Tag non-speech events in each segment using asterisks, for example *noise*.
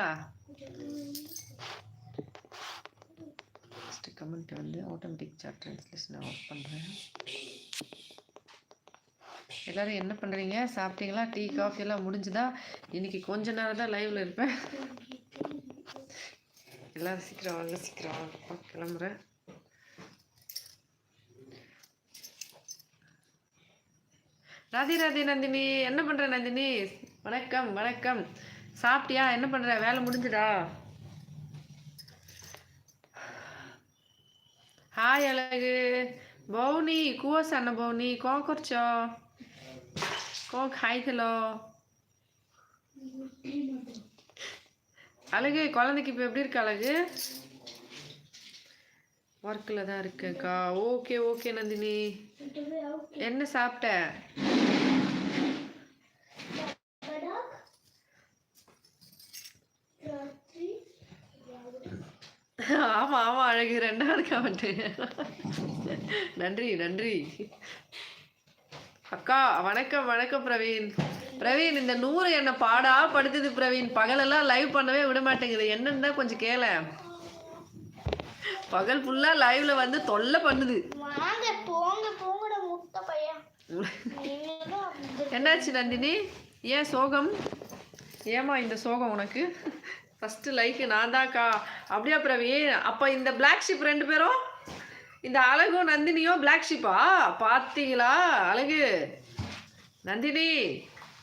வரீங்களா first comment வந்து automatic chart translation off பண்ணுறேன் எல்லாரும் என்ன பண்ணுறீங்க சாப்பிட்டீங்களா? டீ காஃபி எல்லாம் முடிஞ்சுதா? இன்னைக்கு கொஞ்ச நேரம் தான் லைவில் இருப்பேன். எல்லாரும் சீக்கிரம் வாங்க சீக்கிரம் வாங்க. கிளம்புறேன். ராதே ராதே நந்தினி. என்ன பண்ணுற நந்தினி? வணக்கம் வணக்கம். சாப்பிட்டியா? என்ன பண்ணுற வேலை முடிஞ்சுடா ஹாய் அழகு. பவுனி கூவஸ் அண்ண பவுனி. கோக்கொர்ச்சோ கோக் ஹாய் ஹலோ அழகு குழந்தைக்கு இப்போ எப்படி இருக்கு அழகு? ஒர்க்கில் தான் இருக்குக்கா ஓகே ஓகே நந்தினி. என்ன சாப்பிட்ட? ஆமா ஆமா அழகு. ரெண்டாவது கமெண்ட் நன்றி நன்றி. அக்கா வணக்கம் வணக்கம் பிரவீன். பிரவீன் இந்த நூறு என்ன பாடா? படுத்துது பிரவீன். பகலெல்லாம் லைவ் பண்ணவே விட மாட்டேங்குது. என்னன்னு தான் கொஞ்சம் கேள. பகல் ஃபுல்லா லைவ்ல வந்து தொல்லை பண்ணுது. என்னாச்சு நந்தினி? ஏன் சோகம்? ஏமா இந்த சோகம் உனக்கு? ஃபஸ்ட்டு லைக்கு நான் தான்க்கா அப்படியா பிரவீன் அப்போ இந்த பிளாக் ஷிப் ரெண்டு பேரும் இந்த அழகும் நந்தினியும் பிளாக் ஷிப்பா பார்த்தீங்களா? அழகு. நந்தினி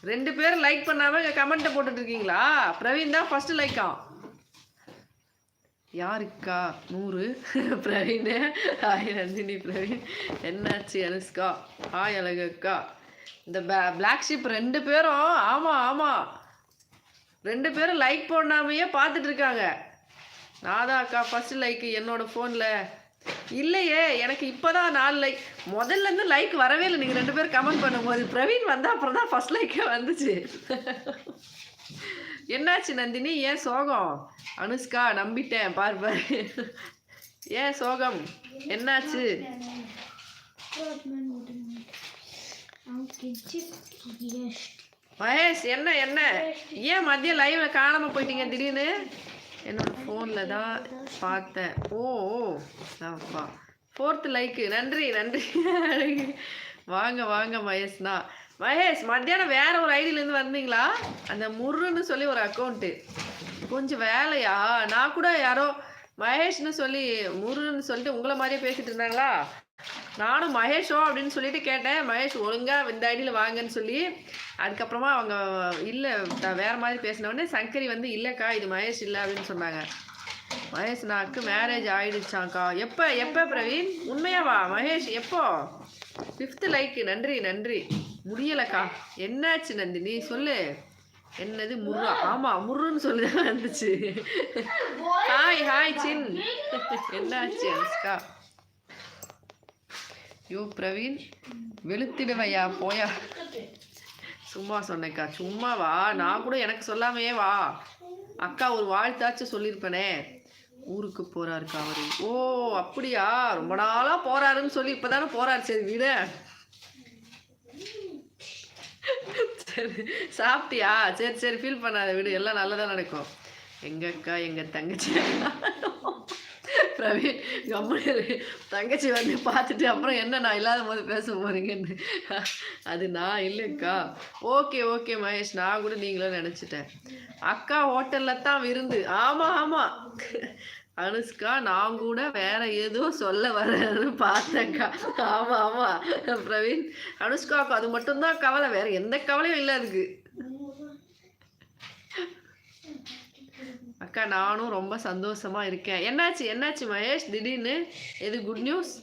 ரெண்டு பேரும் லைக் பண்ணாமல் கமெண்ட்டை போட்டுட்ருக்கீங்களா பிரவீன் தான் ஃபஸ்ட்டு லைக்கா யாருக்கா? நூறு. பிரவீன். ஹாய் நந்தினி பிரவீன். என்னாச்சு அனுஷ்கா? ஹாய் அழகக்கா. இந்த பிளாக் ஷிப் ரெண்டு பேரும் ஆமாம் ஆமாம் ரெண்டு பேரும் லைக் போடாமையே பார்த்துட்டு இருக்காங்க. நான் தான் அக்கா ஃபஸ்ட்டு லைக் என்னோட ஃபோனில் இல்லையே எனக்கு இப்போதான் நாலு லைக் முதல்ல இருந்து லைக் வரவே இல்லை. நீங்கள் ரெண்டு பேரும் கமெண்ட் பண்ணும்போது பிரவீன் வந்தால் அப்புறம் தான் ஃபர்ஸ்ட் லைக்கே வந்துச்சு. என்னாச்சு நந்தினி? ஏன் சோகம்? அனுஷ்கா நம்பிட்டேன் பார் பார். ஏன் சோகம்? என்னாச்சு? மகேஷ் என்ன என்ன? ஏன் மதியம் லைவ்ல காணாம போயிட்டீங்க திடீர்னு? என்னோட ஃபோனில் தான் பார்த்தேன். ஓ ஓ அப்பா ஃபோர்த்து லைக்கு நன்றி நன்றி. வாங்க வாங்க மகேஷ்னா. மகேஷ் மத்தியானம் வேற ஒரு ஐடியிலேருந்து வந்தீங்களா? அந்த முருன்னு சொல்லி ஒரு அக்கௌண்ட்டு கொஞ்சம் வேலையா? நான் கூட யாரோ மகேஷ்னு சொல்லி முருன்னு சொல்லிட்டு உங்களை மாதிரியே பேசிட்டு இருந்தாங்களா? நானும் மகேஷோ அப்படின்னு சொல்லிட்டு கேட்டேன். மகேஷ் ஒழுங்காக இந்த ஐடியில் வாங்கன்னு சொல்லி அதுக்கப்புறமா அவங்க இல்லை வேறு மாதிரி பேசினவுடனே சங்கரி வந்து இல்லைக்கா இது மகேஷ் இல்லை அப்படின்னு சொன்னாங்க. மகேஷ் நாக்கு மேரேஜ் ஆகிடுச்சாங்க்கா எப்போ எப்போ பிரவீன்? உண்மையாவா மகேஷ் எப்போ? ஃபிஃப்த்து லைக்கு நன்றி நன்றி. முடியலக்கா. என்னாச்சு நந்தினி சொல்லு. என்னது முர்ரா? ஆமாம் முர்ருன்னு சொல்லி தான் வந்துச்சு. ஹாய் ஹாய் சின். என்னாச்சு அனுஷ்கா? யோ பிரவீன் வெளுத்திடுவையா போயா. சும்மா சொன்னேக்கா சும்மா வா. நான் கூட எனக்கு சொல்லாமையே வா. அக்கா ஒரு வாழ்த்தாச்சும் சொல்லியிருப்பேனே. ஊருக்கு போகிறாருக்கா அவர். ஓ அப்படியா? ரொம்ப நாளாக போகிறாருன்னு சொல்லி இப்பதானே போகிறாரு சரி விட. சரி சாப்பிட்டியா? சரி சரி ஃபீல் பண்ணாத விடு. எல்லாம் நல்லதாக நடக்கும். எங்கக்கா அக்கா தங்கச்சி? பிரவீன் கம்முனு தங்கச்சி வந்து பார்த்துட்டு அப்புறம் என்ன நான் இல்லாத போது பேச போகிறீங்கன்னு அது நான் இல்லைக்கா. Okay okay Mahesh. நான் கூட நீங்களும் நினச்சிட்டேன். அக்கா ஹோட்டலில் தான் விருந்து. ஆமாம் ஆமாம் அனுஷ்கா நான் கூட வேற ஏதோ சொல்ல வரேன்னு பார்த்தேன்க்கா. ஆமாம் ஆமாம் பிரவீன் அனுஷ்காவுக்கு அது மட்டும்தான் கவலை. வேற எந்த கவலையும் இல்லை அதுக்கு அக்கா நானும் ரொம்ப சந்தோஷமா இருக்கேன். என்னாச்சு? என்னாச்சு மகேஷ்? திடீர்னு எது குட் நியூஸ்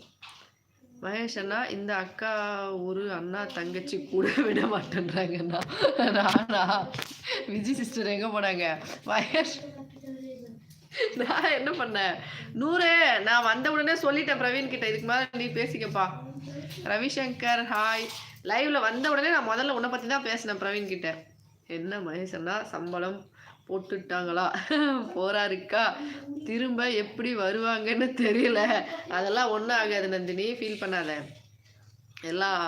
மகேஷ் அண்ணா இந்த அக்கா ஒரு அண்ணா தங்கச்சி கூட விட மாட்டேன்றாங்கண்ணா நானா? விஜய் சிஸ்டர் எங்கே போனாங்க? மகேஷ் நான் என்ன பண்ணேன்? நூறு நான் வந்த உடனே சொல்லிட்டேன் பிரவீன் கிட்ட. இதுக்கு மேலே நீ பேசிக்கப்பா. ரவிசங்கர் ஹாய் லைவ்ல வந்த உடனே நான் முதல்ல உன்னை பத்தி தான் பேசினேன் பிரவீன் கிட்ட. என்ன மகேஷ் அண்ணா? சம்பளம் போட்டுட்டாங்களா? போறாருக்கா? திரும்ப எப்படி வருவாங்கன்னு தெரியல. அதெல்லாம் ஒன்றும் ஆகாது நந்தினி. ஃபீல் பண்ணாத. எல்லாம்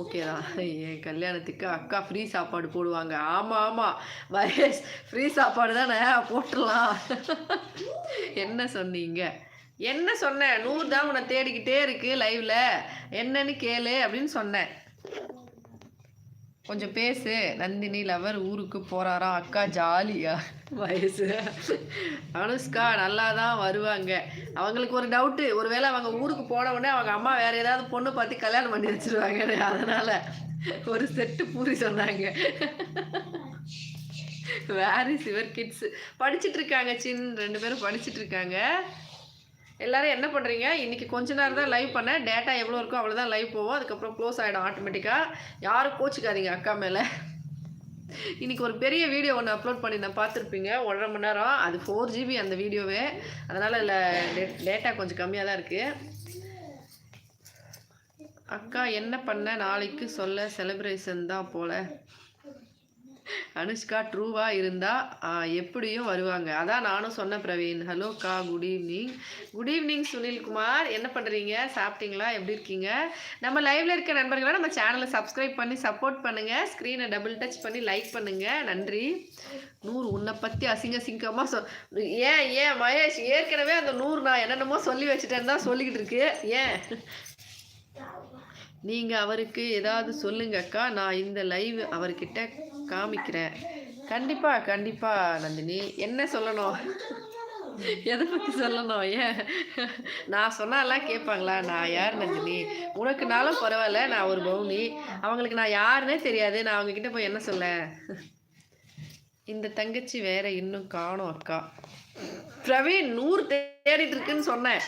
ஓகே தான். என் கல்யாணத்துக்கு அக்கா ஃப்ரீ சாப்பாடு போடுவாங்க. ஆமாம் ஆமாம் மகேஷ் ஃப்ரீ சாப்பாடு தானே? போட்டுடலாம். என்ன சொன்னீங்க? என்ன சொன்னேன் நூறு தான் உன்னை தேடிக்கிட்டே இருக்கு லைவில் என்னன்னு கேளு அப்படின்னு சொன்னேன். கொஞ்சம் பேசு. நந்தினி லவர் ஊருக்கு போறாராம் அக்கா ஜாலியா. வயசு. அனுஷ்கா நல்லா தான் வருவாங்க. அவங்களுக்கு ஒரு டவுட்டு ஒருவேளை அவங்க ஊருக்கு போன உடனே அவங்க அம்மா வேற ஏதாவது பொண்ணு பார்த்து கல்யாணம் பண்ணி வச்சிருவாங்க. அதனால ஒரு செட்டு பூரி சொன்னாங்க. வேறு சிவர் கிட்ஸ் படிச்சிட்டு இருக்காங்க சின். ரெண்டு பேரும் படிச்சிட்டு இருக்காங்க. எல்லாரும் என்ன பண்ணுறீங்க இன்றைக்கி கொஞ்ச நேரம் தான் லைவ் பண்ணேன். டேட்டா எவ்வளோ இருக்கோ அவ்வளோ தான் லைவ் போவோம் அதுக்கப்புறம் க்ளோஸ் ஆகிடும் ஆட்டோமேட்டிக்காக யாரும் கோச்சிக்காதீங்க அக்கா மேலே. இன்றைக்கி ஒரு பெரிய வீடியோ ஒன்று அப்லோட் பண்ணியிருந்தேன். பார்த்துருப்பீங்க. ஒன்றரை மணி நேரம். அது ஃபோர் ஜிபி அந்த வீடியோவே அதனால் இல்லை டேட்டா கொஞ்சம் கம்மியாக தான் இருக்குது அக்கா என்ன பண்ண? நாளைக்கு சொல்ல செலிப்ரேஷன் தான் போல. அனுஷ்கா ட்ரூவாக இருந்தால் எப்படியும் வருவாங்க. அதான் நானும் சொன்ன பிரவீன். ஹலோ கா good evening good evening Sunilkumar. என்ன பண்ணுறீங்க சாப்பிட்டீங்களா? எப்படி இருக்கீங்க? நம்ம லைவில் இருக்க நண்பர்களை நம்ம சேனலை சப்ஸ்கிரைப் பண்ணி சப்போர்ட் பண்ணுங்கள் ஸ்க்ரீனை டபுள் டச் பண்ணி லைக் பண்ணுங்கள் நன்றி. நூறு உன்னை பற்றி அசிங்க சிங்கமாக சொ ஏன் ஏன் மகேஷ்? ஏற்கனவே அந்த நூறு நான் என்னென்னமோ சொல்லி வச்சுட்டேன்னு தான் சொல்லிக்கிட்டு இருக்கு. ஏன்? நீங்கள் அவருக்கு ஏதாவது சொல்லுங்க அக்கா. நான் இந்த லைவ் அவர்கிட்ட காமிக்கிறேன். கண்டிப்பாக கண்டிப்பாக நந்தினி. என்ன சொல்லணும்? எதை பற்றி சொல்லணும்? ஏன்? நான் சொன்னாலாம் கேட்பாங்களா? நான் யார் நந்தினி? உனக்குனாலும் பரவாயில்ல. நான் ஒரு பவுனி. அவங்களுக்கு நான் யாருன்னே தெரியாது. நான் அவங்கக்கிட்ட போய் என்ன சொல்ல? இந்த தங்கச்சி வேற இன்னும் காணும் அக்கா. பிரவீன் நூறு தேடிட்டு இருக்குன்னு சொன்னேன்.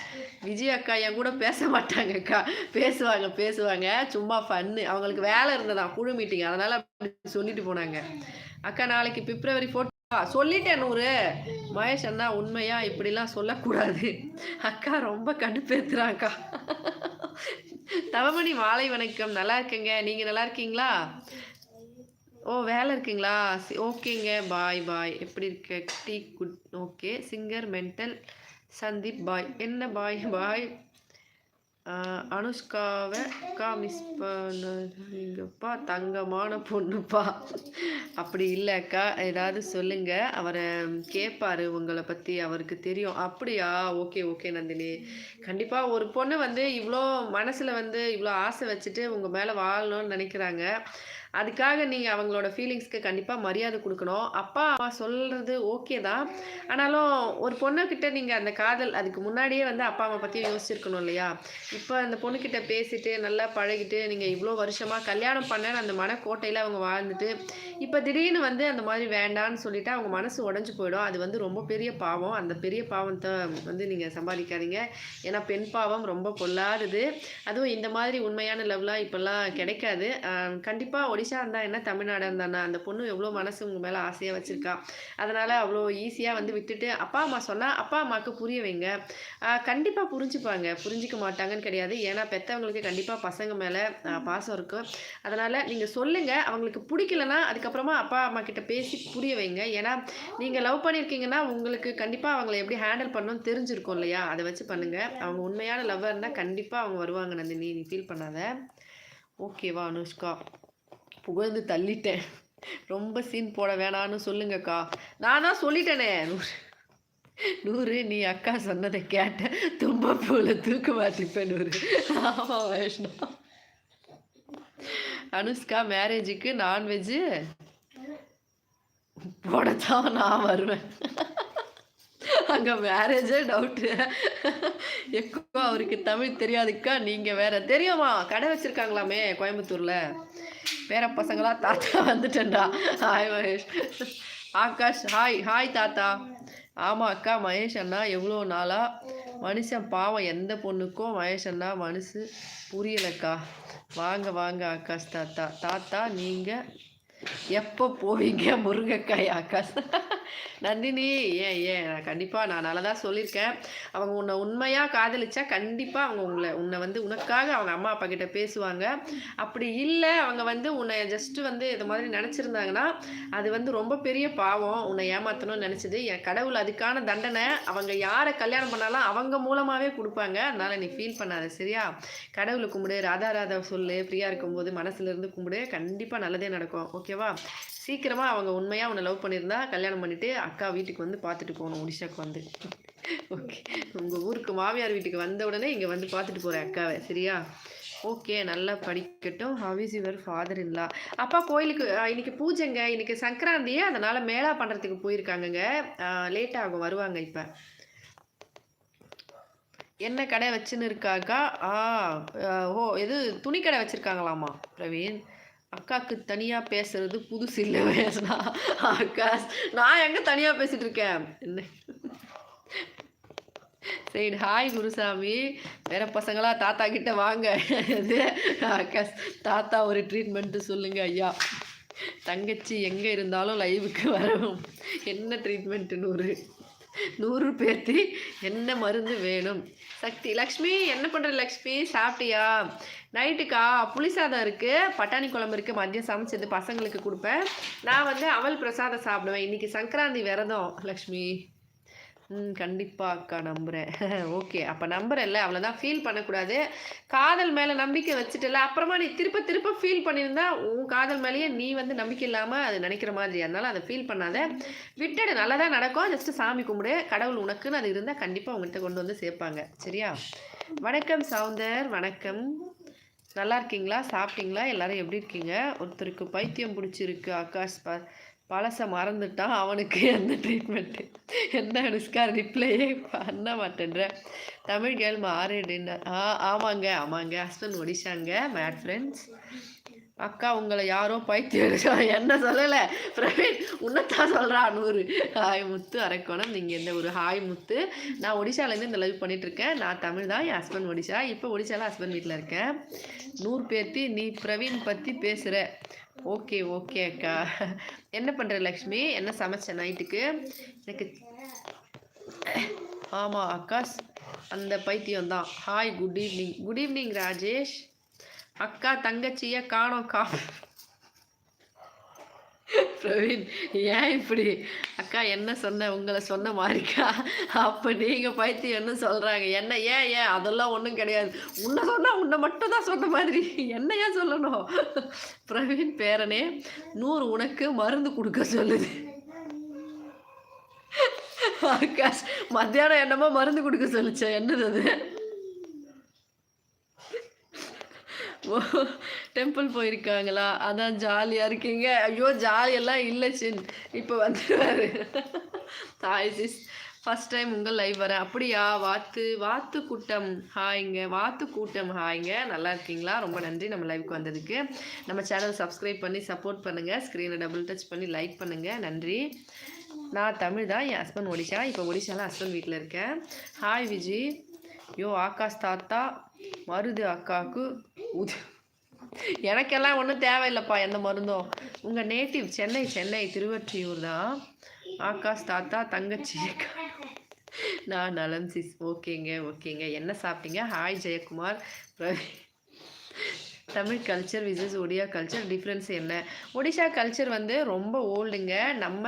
விஜய் அக்கா என் கூட பேச மாட்டாங்க அக்கா. பேசுவாங்க பேசுவாங்க. சும்மா ஃபன்னு அவங்களுக்கு வேலை இருந்ததான் குழு மீட்டிங் அதனால சொல்லிட்டு போனாங்க. அக்கா நாளைக்கு பிப்ரவரி ஃபோர்ட் சொல்லிட்டேன் நூறு. மகேஷ் அண்ணா உண்மையா? இப்படிலாம் சொல்லக்கூடாது. அக்கா ரொம்ப கடுப்பேத்துறாக்கா தவமணி மாலை வணக்கம். நல்லா இருக்கேங்க. நீங்கள் நல்லா இருக்கீங்களா? ஓ வேலை இருக்குங்களா? சி- ஓகேங்க. Bye bye. எப்படி இருக்க? Tea good okay. Singer mental Sandeep பாய். என்ன பாய் பாய்? அனுஷ்காவை அக்கா மிஸ் பண்ணுங்கப்பா தங்கமான பொண்ணுப்பா. அப்படி இல்லை அக்கா. ஏதாவது சொல்லுங்கள் அவரை கேட்பாரு உங்களை பற்றி அவருக்கு தெரியும். அப்படியா? Okay okay Nandini. கண்டிப்பாக ஒரு பொண்ணு வந்து இவ்வளோ மனசில் வந்து இவ்வளோ ஆசை வச்சுட்டு உங்கள் மேலே வாழணும்னு நினைக்கிறாங்க. அதுக்காக நீங்கள் அவங்களோட ஃபீலிங்ஸ்க்கு கண்டிப்பாக மரியாதை கொடுக்கணும். அப்பா அம்மா சொல்கிறது ஓகே தான். ஆனாலும் ஒரு பொண்ணுக்கிட்ட நீங்கள் அந்த காதல் அதுக்கு முன்னாடியே வந்து அப்பா அம்மா பற்றி யோசிச்சிருக்கணும் இல்லையா? இப்போ அந்த பொண்ணுக்கிட்ட பேசிட்டு நல்லா பழகிட்டு நீங்கள் இவ்வளோ வருஷமாக கல்யாணம் பண்ண அந்த மனக்கோட்டையில் அவங்க வாழ்ந்துட்டு இப்போ திடீர்னு வந்து அந்த மாதிரி வேண்டான்னு சொல்லிவிட்டு அவங்க மனசு உடஞ்சி போயிடும். அது வந்து ரொம்ப பெரிய பாவம். அந்த பெரிய பாவத்தை வந்து நீங்கள் சம்பாதிக்காதீங்க. ஏன்னா பெண் பாவம் ரொம்ப பொல்லாதது. அதுவும் இந்த மாதிரி உண்மையான லவ்லாம் இப்போல்லாம் கிடைக்காது. கண்டிப்பாக ஒடிஷா இருந்தால் என்ன தமிழ்நாடு இருந்தானா? அந்த பொண்ணு எவ்வளோ மனசு உங்கள் மேலே ஆசையாக வச்சுருக்கா? அதனால் அவ்வளோ ஈஸியாக வந்து விட்டுட்டு அப்பா அம்மா சொன்னால் அப்பா அம்மாவுக்கு புரிய வைங்க. கண்டிப்பாக புரிஞ்சுப்பாங்க. புரிஞ்சிக்க மாட்டாங்கன்னு கிடையாது. ஏன்னா பெற்றவங்களுக்கு கண்டிப்பாக பசங்க மேலே பாசம் இருக்கும் அதனால் நீங்கள் சொல்லுங்கள் அவங்களுக்கு பிடிக்கலனா அதுக்கப்புறமா அப்பா அம்மா கிட்ட பேசி புரிய வைங்க. ஏன்னா நீங்கள் லவ் பண்ணியிருக்கீங்கன்னா உங்களுக்கு கண்டிப்பாக அவங்கள எப்படி ஹேண்டில் பண்ணணும்னு தெரிஞ்சிருக்கும் இல்லையா? அதை வச்சு பண்ணுங்கள் அவங்க உண்மையான லவ்வாக இருந்தால் கண்டிப்பாக அவங்க வருவாங்க நந்தினி. நீ ஃபீல் பண்ணாத. ஓகேவா அனுஷ்கா? புகழ்ந்து தள்ளிட்டேன். ரொம்ப சீன் போட வேணான்னு சொல்லுங்கக்கா. நானா சொல்லிட்டேனே நூறு. நூறு நீ அக்கா சொன்னதை கேட்டேன் தும்ப போல தூக்க மாட்டிப்பேன் நூறு. ஆமாம் வைஷ்ணா அனுஷ்கா மேரேஜுக்கு நான்வெஜ்ஜு போடத்தான் நான் வருவேன். அங்கே மேரேஜே டவுட்டு எக்கோ அவருக்கு தமிழ் தெரியாதுக்கா நீங்கள் வேற தெரியுமா? கடை வச்சுருக்காங்களாமே கோயம்புத்தூரில். பேர பசங்களா தாத்தா வந்துட்டேன்டா. Hi Mahesh. Akash hi hi தாத்தா. ஆமாம் அக்கா மகேஷ் அண்ணா எவ்வளோ நாளாக மனுஷன் பாவம் எந்த பொண்ணுக்கும் மகேஷ் அண்ணா மனசு புரியலக்கா. வாங்க வாங்க ஆகாஷ் தாத்தா. தாத்தா நீங்கள் எப்போ போவீங்க முருங்கைக்காய் ஆகாஷ்? நந்தினி ஏன் ஏன்? நான் கண்டிப்பாக நான் நல்லா தான் சொல்லியிருக்கேன். அவங்க உன்னை உண்மையாக காதலிச்சா கண்டிப்பாக அவங்க உங்களை உன்னை வந்து உனக்காக அவங்க அம்மா அப்பா கிட்ட பேசுவாங்க. அப்படி இல்லை அவங்க வந்து உன்னை ஜஸ்ட்டு வந்து இது மாதிரி நினச்சிருந்தாங்கன்னா அது வந்து ரொம்ப பெரிய பாவம். உன்னை ஏமாற்றணும்னு நினச்சது. என் கடவுள் அதுக்கான தண்டனை. அவங்க யாரை கல்யாணம் பண்ணாலும் அவங்க மூலமாகவே கொடுப்பாங்க. அதனால நீ ஃபீல் பண்ணாத சரியா? கடவுளை கும்பிடு ராதா ராதா சொல்லு ஃப்ரீயாக இருக்கும்போது மனசுலேருந்து கும்பிடு. கண்டிப்பாக நல்லதே நடக்கும். ஓகேவா? சீக்கிரமாக அவங்க உண்மையாக உன்னை லவ் பண்ணியிருந்தா கல்யாணம் பண்ணிவிட்டு அக்கா வீட்டுக்கு வந்து பார்த்துட்டு போகணும் ஒடிஷாக்கு வந்து. ஓகே. உங்கள் ஊருக்கு மாமியார் வீட்டுக்கு வந்த உடனே இங்கே வந்து பார்த்துட்டு போகிறேன் அக்காவை சரியா? ஓகே நல்லா படிக்கட்டும். ஹவிஸ் யுவர் ஃபாதர் இல்லா அப்பா கோயிலுக்கு இன்னைக்கு பூஜைங்க. இன்னைக்கு சங்கராந்தியே அதனால் மேலா பண்ணுறதுக்கு போயிருக்காங்கங்க. லேட் ஆகும் வருவாங்க இப்போ. என்ன கடை வச்சுன்னு இருக்காக்கா? ஆ ஓ இது துணி கடை வச்சுருக்காங்களாமா பிரவீன்? அக்காவுக்கு தனியாக பேசுறது புதுசு இல்லை பேசுனா அக்கா நான் எங்கே தனியாக பேசிகிட்டு இருக்கேன்? என்ன? சரி ஹாய் குருசாமி. வேற பசங்களா தாத்தா கிட்ட வாங்க. அக்கா தாத்தா ஒரு ட்ரீட்மெண்ட்டு சொல்லுங்க ஐயா. தங்கச்சி எங்கே இருந்தாலும் லைவுக்கு வரும் என்ன ட்ரீட்மெண்ட்டு நூறு? நூறு பேர்த்தி என்ன மருந்து வேணும்? சக்தி. லக்ஷ்மி என்ன பண்ணுற லக்ஷ்மி? சாப்பிட்டியா? நைட்டுக்கா? புளி சாதம் இருக்குது பட்டாணி குழம்பு இருக்குது மதியம் சமைச்சது பசங்களுக்கு கொடுப்பேன். நான் வந்து அவல் பிரசாதம் சாப்பிடுவேன். இன்றைக்கி சங்கராந்தி விரதம் லக்ஷ்மி. ம் கண்டிப்பாக அக்கா நம்புகிறேன் *laughs* ஓகே அப்போ நம்புறேன்ல அவ்வளோதான் ஃபீல் பண்ணக்கூடாது. காதல் மேலே நம்பிக்கை வச்சுட்டல அப்புறமா நீ திருப்ப திருப்ப ஃபீல் பண்ணியிருந்தா உன் காதல் மேலேயே நீ வந்து நம்பிக்கை இல்லாமல் அது நினைக்கிற மாதிரி. அதனால அதை ஃபீல் பண்ணாத. விட்டுடு நல்லா தான் நடக்கும். ஜஸ்ட்டு சாமி கும்பிடு. கடவுள் உனக்குன்னு அது இருந்தால் கண்டிப்பாக உங்கள்கிட்ட கொண்டு வந்து சேர்ப்பாங்க. சரியா? வணக்கம் சவுந்தர். வணக்கம். நல்லா இருக்கீங்களா? சாப்பிட்டீங்களா? எல்லாரும் எப்படி இருக்கீங்க? ஒருத்தருக்கு பைத்தியம் பிடிச்சிருக்கு ஆகாஷ் பா பழசை மறந்துட்டான் அவனுக்கு எந்த ட்ரீட்மெண்ட்டு என்ன அனுஷ்கா ரிப்ளையே பண்ண மாட்டேன்ற. தமிழ் கேள் மாறு டின்னர் ஆ ஆமாங்க ஆமாங்க. ஹஸ்பண்ட் ஒடிஷாங்க மேட் ஃப்ரெண்ட்ஸ் அக்கா உங்களை யாரோ பைத்தியம் என்ன சொல்லலை? பிரவீன் உன்னத்தான் சொல்கிறா நூறு. ஹாய் முத்து அரைக்கோணம். நீங்கள் எந்த ஒரு ஹாய் முத்து. நான் ஒடிஷாலேருந்து இந்த லைவ் பண்ணிகிட்ருக்கேன் நான் தமிழ் தான் என் ஹஸ்பண்ட் ஒடிஷா. இப்போ ஒடிஷாவில் ஹஸ்பண்ட் வீட்டில் இருக்கேன். நூறு பேர்த்தி நீ பிரவீன் பற்றி பேசுகிற ஓகே ஓகே அக்கா. என்ன பண்ணுற லக்ஷ்மி? என்ன சமைச்ச நைட்டுக்கு? எனக்கு ஆமாம் அக்கா அந்த பைத்தியம் தான் hi good evening good evening Rajesh. அக்கா தங்கச்சியை காணோம் கா பிரவீன் ஏன் இப்படி? அக்கா என்ன சொன்ன? உங்களை சொன்ன மாதிரிக்கா. அப்போ நீங்கள் பைத்தியம் என்ன சொல்கிறாங்க என்ன ஏன் ஏன்? அதெல்லாம் ஒன்றும் கிடையாது. உன்னை சொன்னால் உன்னை மட்டும் தான் சொன்ன மாதிரி. என்ன ஏன் சொல்லணும்? பிரவீன் பேரனே நூறு உனக்கு மருந்து கொடுக்க சொல்லுது. ஆகாஷ் மத்தியானம் என்னமோ மருந்து கொடுக்க சொல்லிச்சேன் என்னது அது ஓ டெம்பிள் போயிருக்காங்களா? அதான் ஜாலியாக இருக்கீங்க. ஐயோ ஜாலியெல்லாம் இல்லை சின். இப்போ வந்துடுவார் ஹாய் சிஸ் ஃபஸ்ட் டைம் உங்கள் லைவ் வரேன். அப்படியா? வாத்து வாத்து கூட்டம். ஹாய்ங்க வாத்து கூட்டம். ஹாய்ங்க நல்லா இருக்கீங்களா? ரொம்ப நன்றி நம்ம லைவுக்கு வந்ததுக்கு. நம்ம சேனல் சப்ஸ்கிரைப் பண்ணி சப்போர்ட் பண்ணுங்கள் ஸ்க்ரீனை டபுள் டச் பண்ணி லைக் பண்ணுங்கள் நன்றி. நான் தமிழ் தான். என் ஹஸ்பண்ட் ஒடிஷா இப்போ ஒடிஷாவில் ஹஸ்பண்ட் வீட்டில் இருக்கேன். ஹாய் விஜி. யோ ஆகாஷ் தாத்தா. மருது அக்காவுக்கு உது எனக்கெல்லாம் ஒன்றும் தேவையில்லைப்பா எந்த மருந்தும். உங்கள் நேட்டிவ் சென்னை சென்னை திருவற்றியூர் தான். ஆகாஷ் தாத்தா தங்கச்சி நான் நலம் சிஸ். ஓகேங்க ஓகேங்க. என்ன சாப்பிட்டீங்க? Hi Jayakumar. Ravi Tamil culture versus Odia culture difference என்ன? ஒடிஷா கல்ச்சர் வந்து ரொம்ப ஓல்டுங்க நம்ம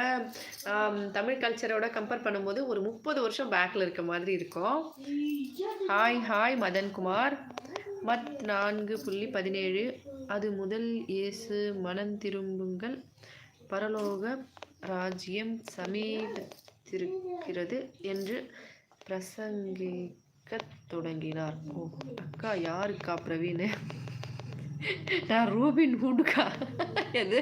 தமிழ் கல்ச்சரோட கம்பேர் பண்ணும்போது ஒரு முப்பது வருஷம் பேக்கில் இருக்க மாதிரி இருக்கும். Hi hi Madhankumar. மத் நான்கு புள்ளி பதினேழு. அது முதல் இயேசு மனம் திரும்புங்கள். பரலோக ராஜ்யம் சமீபத்திருக்கிறது என்று பிரசங்கிக்க தொடங்கினார். ஓ அக்கா யாருக்கா பிரவீன்? நான் ரூபின் ஹூடுக்கா எது?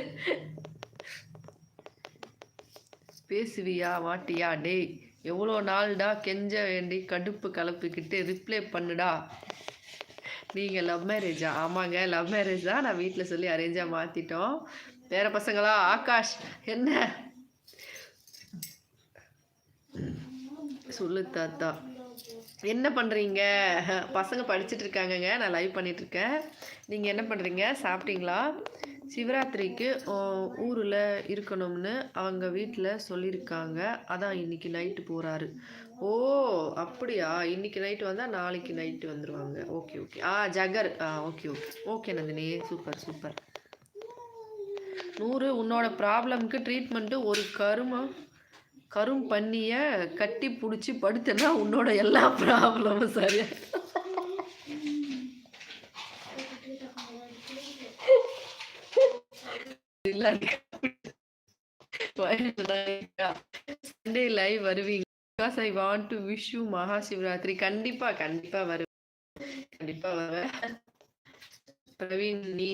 பேசுவியா மாட்டியா? டேய் எவ்வளோ நாள்டா கெஞ்ச வேண்டி கடுப்பு கலப்பிக்கிட்டு ரிப்ளை பண்ணுடா. நீங்கள் லவ் மேரேஜா? ஆமாங்க லவ் மேரேஜ் தான் நான் வீட்டில் சொல்லி அரேஞ்சாக மாற்றிட்டோம் வேற பசங்களா? ஆகாஷ் என்ன? சொல்லு தாத்தா. என்ன பண்ணுறீங்க பசங்க படிச்சுட்டு இருக்காங்கங்க. நான் லைவ் பண்ணிகிட்ருக்கேன் நீங்கள் என்ன பண்ணுறீங்க சாப்பிட்டீங்களா? சிவராத்திரிக்கு ஊரில் இருக்கணும்னு அவங்க வீட்டில் சொல்லியிருக்காங்க. அதான் இன்னைக்கு நைட்டு போகிறாரு ஓ அப்படியா? இன்னைக்கு நைட்டு வந்தால் நாளைக்கு நைட்டு வந்துடுவாங்க ஓகே ஓகே ஆ ஜகர். ஆ okay okay okay Nandini. Super super நூறு உன்னோட ப்ராப்ளம்க்கு ட்ரீட்மெண்ட்டு ஒரு கருமம் கரும் பண்ணிய கட்டி பிடிச்சி படுத்தனா உன்னோட எல்லா ப்ராப்ளமும் சரியா? சண்டே லைவ் வருவீங்க. Because I want to wish you Maha Shivaratri கண்டிப்பா கண்டிப்பா வருவேன். கண்டிப்பா வருவேன். பிரவீன் நீ